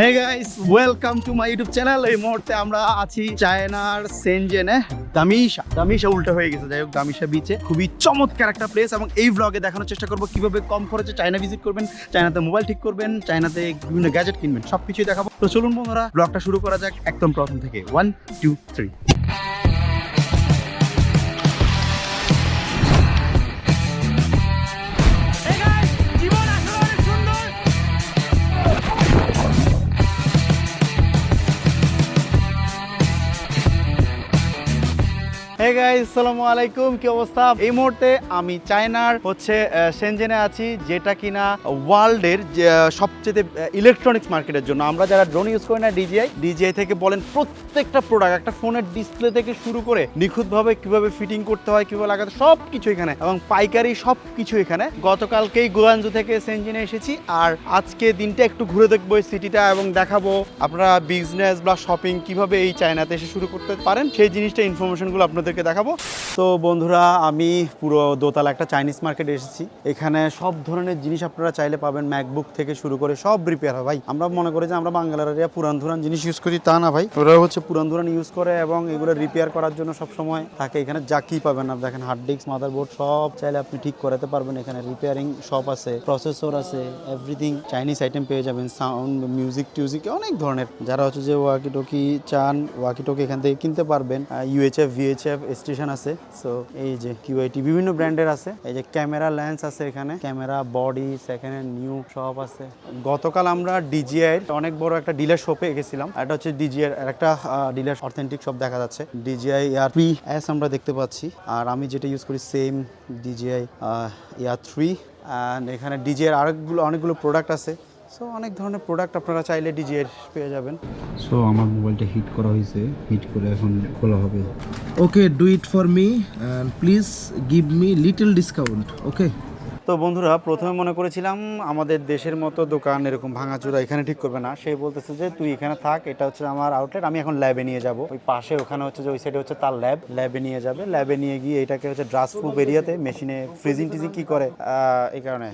Hey guys welcome to my YouTube channel এই মুহূর্তে আমরা আছি চায়নার সেনজেনে দামিশা দামিশা উল্টো হয়ে গেছে। যাই হোক, দামিশা বিচে খুবই চমৎকার একটা প্লেস এবং এই ব্লগে দেখানোর চেষ্টা করব কীভাবে কম খরচে চায়না ভিজিট করবেন চায়নাতে মোবাইল ঠিক করবেন চায়নাতে বিভিন্ন গ্যাজেট কিনবেন সব কিছুই দেখাবো। তো চলুন বন্ধুরা ব্লগটা শুরু করা যাক একদম প্রথম থেকে। One two three hey guys আলাইকুম, কি অবস্থা? এই মুহূর্তে আমি চায়নার হচ্ছে সেনজেনে আছি, যেটা কিনা ওয়ার্ল্ডের সবচেয়ে ইলেকট্রনিক্স মার্কেটের জন্য। আমরা যারা ড্রোন ইউজ করি না ডিজিআই ডিজিআই থেকে বলেন প্রত্যেকটা প্রোডাক্ট একটা ফোনের ডিসপ্লে থেকে শুরু করে নিখুঁতভাবে কীভাবে ফিটিং করতে হয়, কীভাবে লাগাতে সব কিছু এখানে। এবং পাইকারি সব কিছু এখানে। গতকালকেই গুয়ানজু থেকে সেনজেনে এসেছি, আর আজকে দিনটা একটু ঘুরে দেখব এই সিটিটা এবং দেখাবো আপনারা বিজনেস বা শপিং কীভাবে এই চায়নাতে এসে শুরু করতে পারেন। সেই জিনিসটা ইনফরমেশনগুলো আপনাদেরকে দেখাবো। তো বন্ধুরা, আমি পুরো দোতলা একটা চাইনিজ মার্কেট এসেছি। এখানে সব ধরনের জিনিস আপনারা চাইলে পাবেন। ম্যাকবুক থেকে শুরু করে সব রিপেয়ার হয়। ভাই, আমরা মনে করি যে আমরা বাঙালিরা পুরান ধুরান জিনিস ইউজ করি, তা না ভাই। ওরা হচ্ছে পুরান ধুরান ইউজ করে এবং এগুলো রিপেয়ার করার জন্য সব সময় থাকে। এখানে যা কি পাবেন আপনি দেখেন হার্ড ডিস্ক মাদারবোর্ড সব চাইলে আপনি ঠিক করাতে পারবেন। এখানে রিপেয়ারিং শপ আছে প্রসেসর আছে এভরিথিং চাইনিজ আইটেম পেয়ে যাবেন। সাউন্ড মিউজিক টিউজিক অনেক ধরনের। যারা হচ্ছে যে ওয়াকি টকি চান ওয়াকি টকি এখান থেকে কিনতে পারবেন। ইউএইচএফ ভিএইচএফ স্টেশন আছে সো এই যে কিউআইটি বিভিন্ন ব্র্যান্ডের আছে। এই যে ক্যামেরা লেন্স আছে এখানে, camera, body second hand new সব আছে। গতকাল আমরা ডিজিআই অনেক বড় একটা ডিলার শপে গেছিলাম এটা হচ্ছে ডিজিআই এর একটা ডিলার অথেন্টিক শপ দেখা যাচ্ছে। ডিজিআই ইয়ার থ্রি এস আমরা দেখতে পাচ্ছি, আর আমি যেটা ইউজ করি same DJI Air three and এখানে ডিজিআই আরেকগুলো, অনেকগুলো প্রোডাক্ট আছে। সো অনেক ধরনের প্রোডাক্ট আপনারা চাইলে ডিজিআই পেয়ে যাবেন। সো আমার মোবাইলটা হিট করা হয়েছে। হিট করে এখন খোলা হবে। Okay do it for me and please give me little discount. Okay. তো বন্ধুরা প্রথমে মনে করেছিলাম আমাদের দেশের মতো দোকান এরকম ভাঙাচোরা এখানে ঠিক করবে না। সে বলতেছে যে তুই এখানে থাক এটা হচ্ছে আমার আউটলেট আমি এখন ল্যাবে নিয়ে যাব। ওই পাশে ওখানে হচ্ছে যে ওই সাইডে হচ্ছে তার ল্যাব ল্যাবে নিয়ে যাবে। ল্যাবে নিয়ে গিয়ে এটাকে হচ্ছে ড্রাস প্রুফ এরিয়াতে মেশিনে ফ্রিজিং টিজিং কি করে? এই কারণে।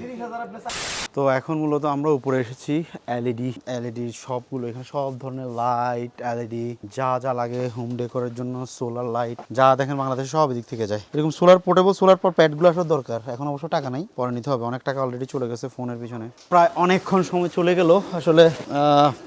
তো এখন মূলত আমরা উপরে এসেছি এলইডি এলইডি সবগুলো, এখানে সব ধরনের লাইট এলইডি যা যা লাগে হোম ডেকোরের জন্য সোলার লাইট যা দেখেন বাংলাদেশে সব দিক থেকে যায়। এরকম সোলার পোর্টেবল সোলার পর প্যাডগুলো আসার দরকার। এখন অবশ্য টাকা নাই, পরে নিতে হবে। অনেক টাকা অলরেডি চলে গেছে ফোনের পিছনে। প্রায় অনেকক্ষণ সময় চলে গেল, আসলে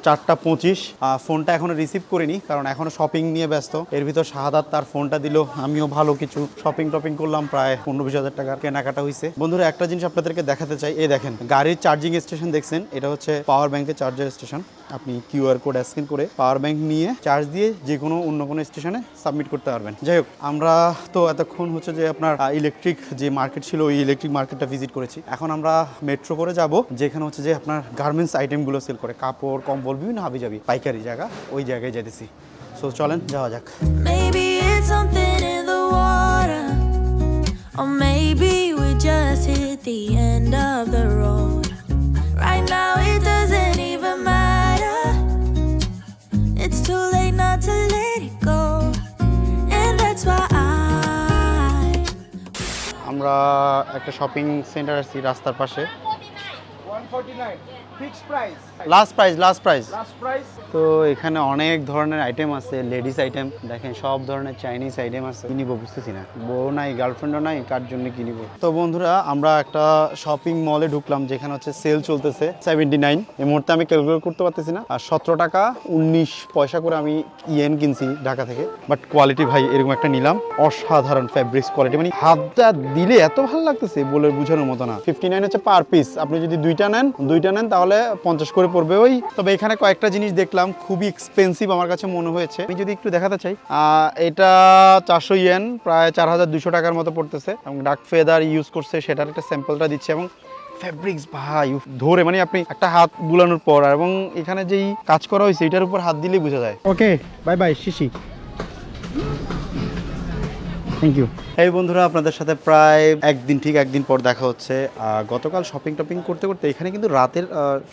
চারটা পঁচিশ। ফোনটা এখনও রিসিভ করিনি, কারণ এখনও শপিং নিয়ে ব্যস্ত। এর ভিতর শাহাদাত তার ফোনটা দিল, আমিও ভালো কিছু। শপিং টপিং করলাম প্রায় পনেরো বিশ হাজার টাকার কেনাকাটা হয়েছে বন্ধুরা, একটা জিনিস আপনাদেরকে দেখাতে চাই, এই দেখেন, গাড়ির চার্জিং স্টেশন দেখছেন, এটা হচ্ছে পাওয়ার ব্যাংকের চার্জার স্টেশন আপনি কিউআর কোড স্ক্যান করে পাওয়ার ব্যাংক নিয়ে চার্জ দিয়ে যে কোনো অন্য কোনো স্টেশনে সাবমিট করতে পারবেন। যাই হোক, আমরা তো এতক্ষণ হচ্ছে যে আপনার ইলেকট্রিক যে মার্কেট ছিল, ওই ইলেকট্রিক মার্কেটটা ভিজিট করেছি। এখন আমরা মেট্রো করে যাব, যেখানে হচ্ছে যে আপনার গার্মেন্টস আইটেমগুলো সেল করে। কাপড়, কম্বল, বিভিন্ন হাবি যাবি পাইকারি জায়গা, ওই জায়গায় যেতেছি সো চলেন, যাওয়া যাক. Or maybe we just hit the end of the road. Now, it doesn't even matter. It's too late not to let it go. And that's why I. আমরা একটা শপিং সেন্টার আছি রাস্তার পাশে লাস্ট প্রাইস? লাস্ট প্রাইস তো এখানে অনেক ধরনের item আছে লেডিস আইটেম দেখেন সব ধরনের চাইনিজ আইটেম আছে। কিনিব বুঝতেছি না। বউ নাই গার্লফ্রেন্ডও নাই কার জন্য কিনিব তো বন্ধুরা আমরা একটা শপিং মলে ঢুকলাম যেখানে হচ্ছে সেল চলতেছে সেভেন্টি নাইন এই মুহূর্তে আমি ক্যালকুলেট করতে পারতেছি না। আর সতেরো টাকা উনিশ পয়সা করে আমি ইয়েন কিনছি ঢাকা থেকে। বাট কোয়ালিটি ভাই এরকম একটা নিলাম। অসাধারণ ফ্যাব্রিক্স কোয়ালিটি মানে হাতটা দিলে এত ভালো লাগতেছে বলে বোঝানোর মতো না। ফিফটি নাইন হচ্ছে পার পিস আপনি যদি দুইটা নেন দুইটা নেন তাহলে পঞ্চাশ করে পড়বে ওই। তবে এখানে কয়েকটা জিনিস দেখলাম, খুবই এক্সপেন্সিভ আমার কাছে মনে হয়েছে। আমি যদি একটু দেখাতে চাই এটা চারশো ইয়েন, প্রায় চার হাজার দুশো টাকার মতো পড়তেছে। এবং ডাক ফেদার ইউজ করছে, সেটার একটা স্যাম্পলটা দিচ্ছে। এবং ফ্যাব্রিক্স ভাই ধরে মানে আপনি একটা হাত বুলানোর পর এবং এখানে যেই কাজ করা হয়েছে, এটার উপর হাত দিলেই বোঝা যায়। ওকে বাই বাই শিশি। থ্যাংক ইউ এই বন্ধুরা, আপনাদের সাথে প্রায় একদিন, ঠিক একদিন পর দেখা হচ্ছে। গতকাল শপিং টপিং করতে করতে এখানে কিন্তু রাতের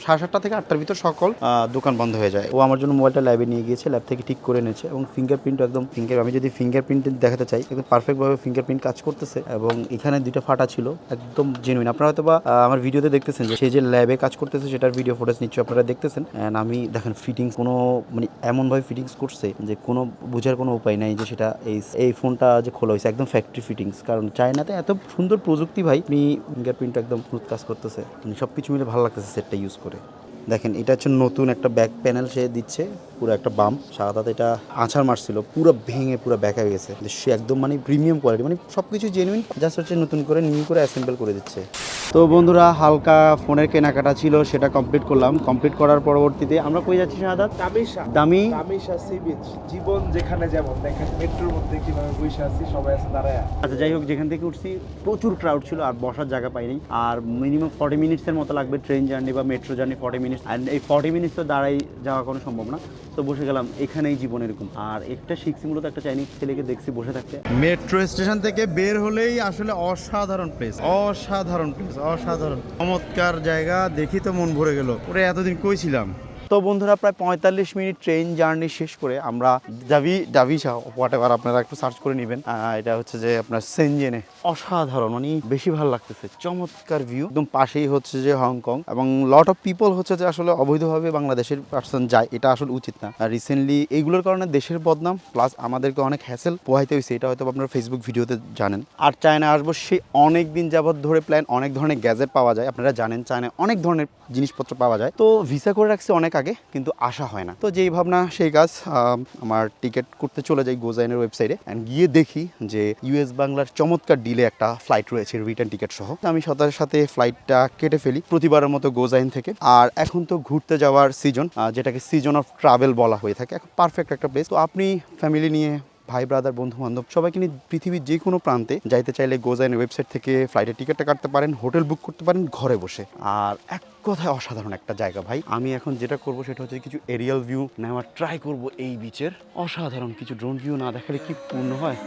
সাড়ে সাতটা থেকে আটটার ভিতর সকল দোকান বন্ধ হয়ে যায়। ও আমার জন্য মোবাইলটা ল্যাবে নিয়ে গিয়েছে ল্যাব থেকে ঠিক করে এনেছে এবং ফিঙ্গারপ্রিন্ট একদম ফিঙ্গার আমি যদি ফিঙ্গারপ্রিন্ট দেখাতে চাই, একদম পারফেক্টভাবে ফিঙ্গারপ্রিন্ট কাজ করতেছে এবং এখানে দুইটা ফাটা ছিল, একদম জেনুইন আপনারা হয়তো বা আমার ভিডিওতে দেখতেছেন যে সে যে ল্যাবে কাজ করতেছে, সেটার ভিডিও ফুটেজ নিশ্চয়ই আপনারা দেখতেছেন। অ্যান্ড আমি, দেখেন ফিটিংস কোনো মানে এমনভাবে ফিটিংস করছে যে কোনো, বোঝার কোনো উপায় নাই যে সেটা এই এই ফোনটা যে খোলা হয়েছে একদম ফ্যাক্টরি ফিটিংস কারণ চায়নাতে এত সুন্দর প্রযুক্তি ভাই আপনি ফিঙ্গারপ্রিন্ট একদম স্মুথ কাজ করতেছে। মানে সব কিছু মিলে ভালো লাগতেছে সেটটা ইউজ করে। দেখেন, এটা হচ্ছে নতুন একটা ব্যাক প্যানেল সে দিচ্ছে, পুরো একটা বাম সাদাতে এটা আছাড় মারছিল, পুরো ভেঙে পুরো ব্যাক হয়ে গেছে। সে একদম মানে প্রিমিয়াম কোয়ালিটি মানে সব কিছু জেনুইন জাস্ট হচ্ছে নতুন করে নিউ করে অ্যাসেম্বল করে দিচ্ছে। তো বন্ধুরা হালকা ফোনের কেনাকাটা ছিল সেটা কমপ্লিট করলাম। কমপ্লিট করার পরবর্তীতে আমরা কই যাচ্ছি শাহাদাত তামিশা দামি? তামিশা সি বিচ জীবন যেখানে যেমন দেখেন মেট্রোর মধ্যে কীভাবে বসে আছি সবাই আছে দাঁড়ায় আচ্ছা যাই হোক যেখান থেকে উঠছি প্রচুর ক্রাউড ছিল আর বসার জায়গা পাইনি। আর মিনিমাম ফর্টি মিনিটসের মতো লাগবে ট্রেন জার্নি বা metro journey forty minutes and এই ফর্টি মিনিটস তো দাঁড়াই যাওয়া কোনো সম্ভব না। তো বসে গেলাম এখানেই জীবন এরকম। আর একটা শিখছি মূলত একটা চাইনিজ ছেলেকে দেখছি বসে থাকতে। মেট্রো স্টেশন থেকে বের হলেই আসলে অসাধারণ প্লেস অসাধারণ প্লেস অসাধারণ। চমৎকার জায়গা দেখি তো মন ভরে গেল। ওরে এতদিন কই ছিলাম? তো বন্ধুরা প্রায় পঁয়তাল্লিশ মিনিট ট্রেন জার্নি শেষ করে আমরা ডাভি ডাভিসা হোয়াট এভার আপনারা একটু সার্চ করে নেবেন। এটা হচ্ছে যে আপনার সেনজেনে অসাধারণ মানে বেশি ভালো লাগতেছে। চমৎকার ভিউ একদম পাশেই হচ্ছে যে হংকং এবং লট অফ পিপল হচ্ছে যে আসলে অবৈধভাবে বাংলাদেশের পার্সন যায়, এটা আসলে উচিত না। রিসেন্টলি এইগুলোর কারণে দেশের বদনাম প্লাস আমাদেরকে অনেক হ্যাসেল পোহাইতে হয়েছে এটা হয়তো আপনারা ফেসবুক ভিডিওতে জানেন। আর চায়না আসব, সে অনেক দিন যাবৎ ধরে প্ল্যান অনেক ধরনের গ্যাজেট পাওয়া যায়। আপনারা জানেন চায়নায় অনেক ধরনের জিনিসপত্র পাওয়া যায়। তো ভিসা করে রাখছে অনেক আগে, কিন্তু আসা হয় না। তো যেই ভাবনা, সেই কাজ আমার টিকিট করতে চলে যাই গোজাইনের ওয়েবসাইটে অ্যান্ড গিয়ে দেখি যে ইউএস বাংলার চমৎকার ডিলে একটা ফ্লাইট রয়েছে রিটার্ন টিকিট সহ। আমি সাথে সাথে ফ্লাইটটা কেটে ফেলি প্রতিবারের মতো গোজাইন থেকে। আর এখন তো ঘুরতে যাওয়ার সিজন যেটাকে সিজন অফ ট্রাভেল বলা হয়ে থাকে পারফেক্ট একটা প্লেস তো আপনি ফ্যামিলি নিয়ে ভাই ব্রাদার বন্ধু বান্ধব সবাইকে নিয়ে পৃথিবীর যে কোনো প্রান্তে যাইতে চাইলে গোজাইন ওয়েবসাইট থেকে ফ্লাইটের টিকিটটা কাটতে পারেন হোটেল বুক করতে পারেন, ঘরে বসে। আর এক কথায় অসাধারণ একটা জায়গা ভাই, আমি এখন যেটা করব সেটা হচ্ছে কিছু এরিয়াল ভিউ নেওয়ার ট্রাই করব এই বিচের অসাধারণ কিছু ড্রোন ভিউ না দেখালে কি পূর্ণ হয়?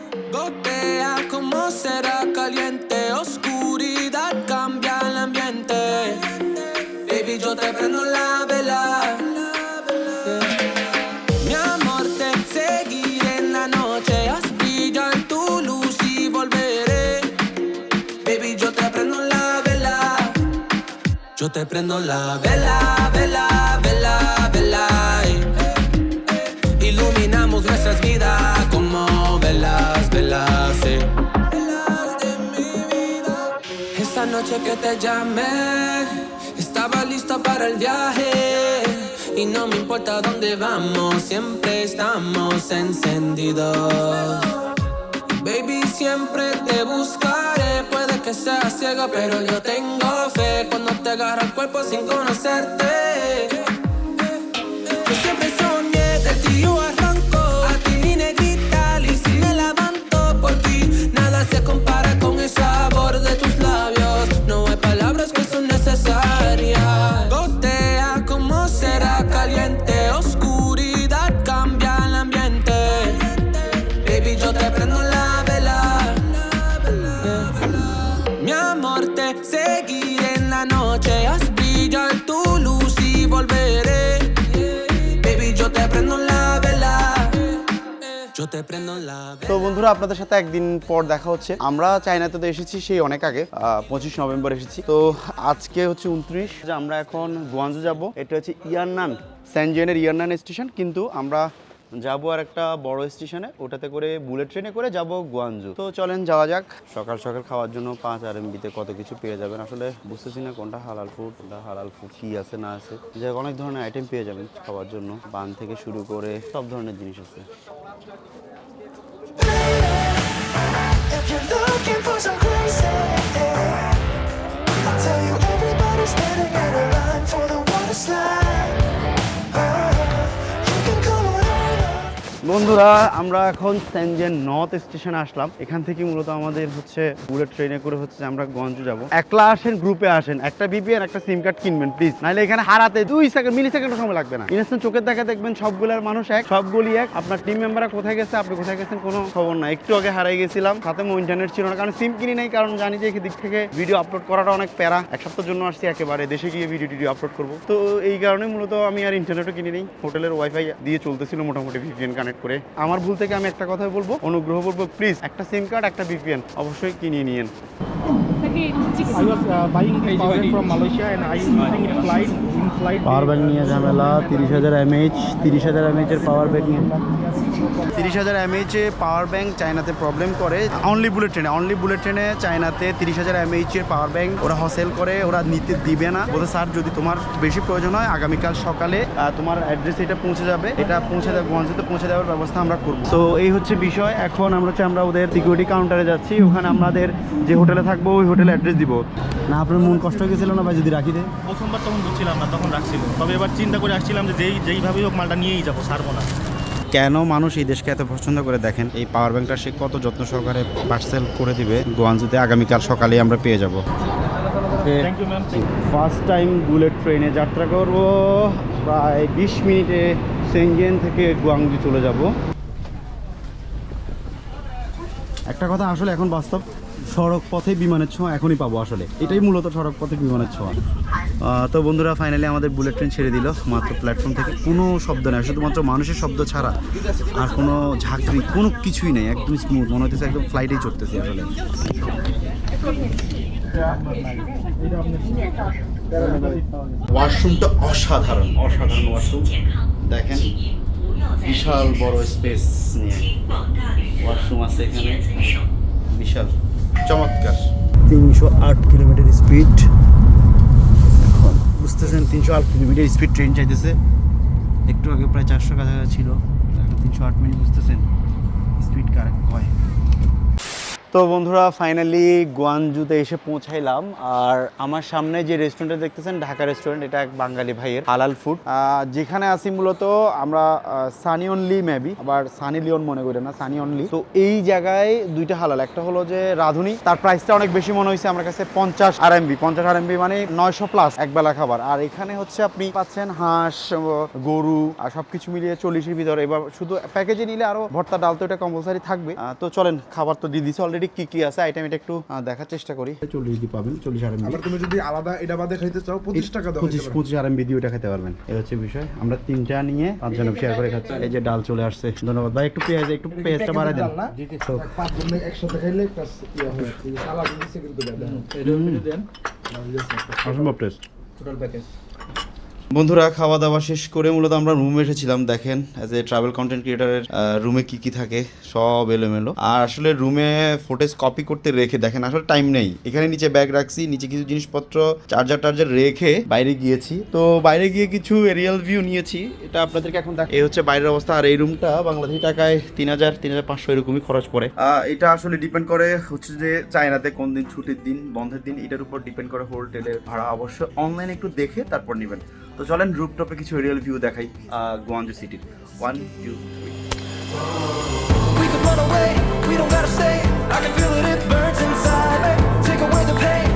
Te prendo la vela, vela, vela, vela. Iluminamos nuestras vidas como velas, velas, eh. Velas de mi vida. Esa noche que te llamé, estaba lista para el viaje. Y no me importa dónde vamos, siempre estamos encendidos. Baby, siempre te buscaré. Que sea ciega, pero yo tengo fe. Cuando te agarra el cuerpo sin conocerte. তো বন্ধুরা, আপনাদের সাথে একদিন পর দেখা হচ্ছে। আমরা চায়নাতে তো এসেছি, সেই অনেক আগে পঁচিশ নভেম্বর এসেছি। তো আজকে হচ্ছে উনত্রিশ। আমরা এখন গুয়াঞ্জু যাব। এটা হচ্ছে ইয়ারনান স্যানজেনের ইয়ারনান স্টেশন। কিন্তু আমরা যাব আর একটা বড় স্টেশনে ওটাতে করে বুলেট ট্রেনে করে যাব গুয়াঞ্জু তো চলেন যাওয়া যাক। সকাল সকাল খাওয়ার জন্য পাঁচ আর এমবিতে কত কিছু পেয়ে যাবেন। আসলে বুঝতেছি না কোনটা হালাল ফুড কোনটা হালাল ফুড কি আছে না আছে। হোক, অনেক ধরনের আইটেম পেয়ে যাবেন খাওয়ার জন্য। বান থেকে শুরু করে সব ধরনের জিনিস আছে। I'll tell you everybody's standing in a line for the water slide. বন্ধুরা, আমরা এখন সেনজেন নর্থ স্টেশনে আসলাম। এখান থেকে মূলত আমাদের হচ্ছে বুলেট ট্রেনে করে হচ্ছে আমরা গঞ্জ যাব। একলা আসেন, গ্রুপে আসেন, একটা বিপিএন একটা সিম কার্ড কিনবেন প্লিজ নাহলে এখানে হারাতে দুই সেকেন্ড মিলি সেকেন্ডও সময় লাগবে না। ইনস্ট্যান্ট চোখের দেখা দেখবেন, সবগুলোর মানুষ এক সবগুলি এক। আপনার টিম মেম্বাররা কোথায় গেছে, আপনি কোথায় গেছেন কোনো খবর না একটু আগে হারাই গেছিলাম, সাথে মো ইন্টারনেট ছিল না, কারণ সিম কিনি নাই, কারণ জানি যে দিক থেকে ভিডিও আপলোড করাটা অনেক প্যারা। এক সপ্তাহের জন্য আসছি একেবারে, দেশে গিয়ে ভিডিও টিডিও আপলোড করব। তো এই কারণে মূলত আমি আর ইন্টারনেটও কিনি নেই, হোটেলের ওয়াইফাই দিয়ে চলতেছিল মোটামুটি ভিপিএন কানেক্ট করে আমার ভুল থেকে আমি একটা কথা বলব অনুগ্রহ করব প্লিজ একটা সিম কার্ড একটা ভিপিএন অবশ্যই কিনে নিয়েন. পাওয়ার ব্যাংক নিয়ে ঝামেলা তিরিশ হাজার এমএইচ তিরিশ হাজার এমএইচ এর পাওয়ার ব্যাংক নিয়ে তিরিশ হাজার এমএইচ পাওয়ার ব্যাংক চায়নাতে প্রবলেম করে। অনলি বুলেট ট্রেনে অনলি বুলেট ট্রেনে চায়নাতে তিরিশ হাজার এমএইচ এর পাওয়ার ব্যাংক ওরা হসেল করে ওরা নিতে দিবে না। বলতে স্যার যদি তোমার বেশি প্রয়োজন হয় আগামীকাল সকালে তোমার অ্যাড্রেস এটা পৌঁছে যাবে। এটা পৌঁছে দেবে গঞ্জেতে পৌঁছে দেওয়ার ব্যবস্থা আমরা করব। তো এই হচ্ছে বিষয়। এখন আমরা হচ্ছে আমরা ওদের সিকিউরিটি কাউন্টারে যাচ্ছি। ওখানে আমাদের যে হোটেলে থাকব ওই হোটেলে অ্যাড্রেস দিব। না আপনার মন কষ্ট হয়ে গেছিল না ভাই যদি রাখি দেয়? প্রথমবার তখন বুঝছিলাম না তখন রাখছিল। তবে এবার চিন্তা করে আসছিলাম যে যেই যেইভাবেই হোক মালটা নিয়েই যাব ছাড়বো না। কেন মানুষ এই দেশকে এত পছন্দ করে দেখেন? এই পাওয়ার ব্যাংকটা সে কত যত্ন সহকারে পার্সেল করে দিবে? গোয়াঞ্জুতে আগামীকাল সকালে আমরা পেয়ে যাব। Thank you ma'am first time bullet ট্রেনে যাত্রা করব। প্রায় বিশ মিনিটে সেনজেন থেকে গুয়াংজু চলে যাব। একটা কথা আসলে এখন বাস্তব। সড়ক পথে বিমানের ছোঁয়া এখনই পাবো আসলে। এটাই মূলত সড়ক পথে বিমানের ছোঁয়া। তো বন্ধুরা ফাইনালি আমাদের বুলেট ট্রেন ছেড়ে দিল মাত্র প্ল্যাটফর্ম থেকে। কোনো শব্দ নেই শুধুমাত্র মানুষের শব্দ ছাড়া আর কোনো ঝাঁকড়ি কোনো কিছুই নেই একদম স্মুথ মনে হচ্ছে একদম ফ্লাইটেই চড়তেছে আসলে। ওয়াশরুমটা অসাধারণ অসাধারণ ওয়াশরুম দেখেন বিশাল বড় স্পেস নিয়ে ওয়াশরুম আছে এখানে। বিশাল। চমৎকার। তিনশো আট কিলোমিটার স্পিড। এখন বুঝতেছেন, তিনশো আট কিলোমিটার স্পিড ট্রেন চাইতেছে। একটু আগে প্রায় চারশো কাছাকাছি ছিল, এখন তিনশো আট মিনিট বুঝতেছেন স্পিড কারেক্ট হয় তো বন্ধুরা ফাইনালি গোয়ানজুতে এসে পৌঁছাইলাম। আর আমার সামনে যে রেস্টুরেন্টটা দেখতেছেন, ঢাকা রেস্টুরেন্ট এটা এক বাঙালি ভাইয়ের হালাল ফুড যেখানে আসি মূলত আমরা সানি অনলি মেবি আবার সানি লিওন মনে করি না, সানি অনলি তো এই জায়গায় দুইটা হালাল। একটা হলো যে রাধুনি, তার প্রাইসটা অনেক বেশি মনে হয়েছে আমার কাছে পঞ্চাশ আর এমবি পঞ্চাশ আর এমবি মানে নয়শো প্লাস একবেলা খাবার। আর এখানে হচ্ছে আপনি পাচ্ছেন হাঁস গরু, আর সবকিছু মিলিয়ে চল্লিশের ভিতরে। এবার শুধু প্যাকেজে নিলে আরও ভর্তা, ডাল তো এটা কম্পালসারি থাকবে। তো চলেন, খাবার তো দিয়ে দিছে অলরেডি কি কি আছে? আইটেম এটা একটু দেখার চেষ্টা করি। চল্লিশ দিয়ে পাবেন চল্লিশ আর আবার তুমি যদি আলাদা এটা বাদে খাইতে চাও পঁচিশ টাকা দাও পঁচিশ পঁচিশ আর এমবি দিয়ে ওটা খেতে পারবেন। এই হচ্ছে বিষয়। আমরা তিনটা নিয়ে পাঁচজন শেয়ার করে খাচ্ছি। এই যে ডাল চলে আসছে। ধন্যবাদ ভাই একটু পেঁয়াজ একটু পেঁয়াজটা বাড়াই দেন। তো পাঁচ জন একসাথে খাইলে প্লাস ইয়ে হয় সালাদ দিচ্ছে কিন্তু দেন। অসম্ভব টেস্ট টোটাল প্যাকেজ বন্ধুরা খাওয়া দাওয়া শেষ করে মূলত আমরা রুমে এসেছিলাম। দেখেন অ্যাজ এ ট্রাভেল কন্টেন্ট ক্রিয়েটারের রুমে কি কি থাকে, সব এলোমেলো। আর আসলে রুমে ফুটেজ কপি করতে রেখে, দেখেন, আসলে টাইম নেই। এখানে নিচে ব্যাগ রাখছি, নিচে কিছু জিনিসপত্র চার্জার টার্জার রেখে বাইরে গিয়েছি। তো বাইরে গিয়ে কিছু এরিয়াল ভিউ নিয়েছি। এটা আপনাদেরকে এখন দেখ এই হচ্ছে বাইরের অবস্থা। আর এই রুমটা বাংলাদেশি টাকায় তিন হাজার তিন হাজার পাঁচশো এরকমই খরচ পড়ে। এটা আসলে ডিপেন্ড করে হচ্ছে যে চায়নাতে কোন দিন ছুটির দিন, বন্ধের দিন, এটার উপর ডিপেন্ড করে হোটেলের ভাড়া অবশ্য অনলাইনে একটু দেখে তারপর নেবেন। তো চলেন রুপটপে কিছু রিয়েল ভিউ দেখাই গোয়াঞ্জু সিটির one two three We don't gotta stay. I can feel it, it burns inside. Take away the pain,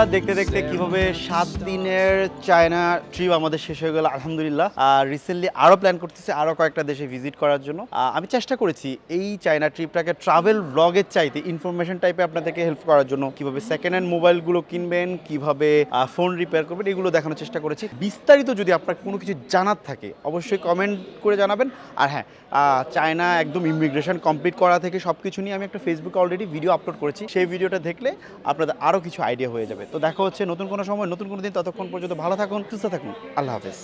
বন্ধুরা দেখতে দেখতে কীভাবে সাত দিনের চায়না ট্রিপ আমাদের শেষ হয়ে গেল আলহামদুলিল্লাহ। আর রিসেন্টলি আরও প্ল্যান করতেছি আরও কয়েকটা দেশে ভিজিট করার জন্য। আমি চেষ্টা করেছি এই চায়না ট্রিপটাকে ট্রাভেল ব্লগের চাইতে ইনফরমেশন টাইপে আপনাদেরকে হেল্প করার জন্য কীভাবে সেকেন্ড হ্যান্ড মোবাইলগুলো কিনবেন কীভাবে ফোন রিপেয়ার করবেন এগুলো দেখানোর চেষ্টা করেছি। বিস্তারিত যদি আপনার কোনো কিছু জানার থাকে অবশ্যই কমেন্ট করে জানাবেন। আর হ্যাঁ চায়না একদম ইমিগ্রেশন কমপ্লিট করা থেকে সব কিছু নিয়ে আমি একটা ফেসবুকে অলরেডি ভিডিও আপলোড করেছি। সেই ভিডিওটা দেখলে আপনাদের আরও কিছু আইডিয়া হয়ে যাবে। তো দেখা হচ্ছে নতুন কোনো সময়, নতুন কোনো দিন। ততক্ষণ পর্যন্ত ভালো থাকুন, সুস্থ থাকুন। আল্লাহ হাফেজ।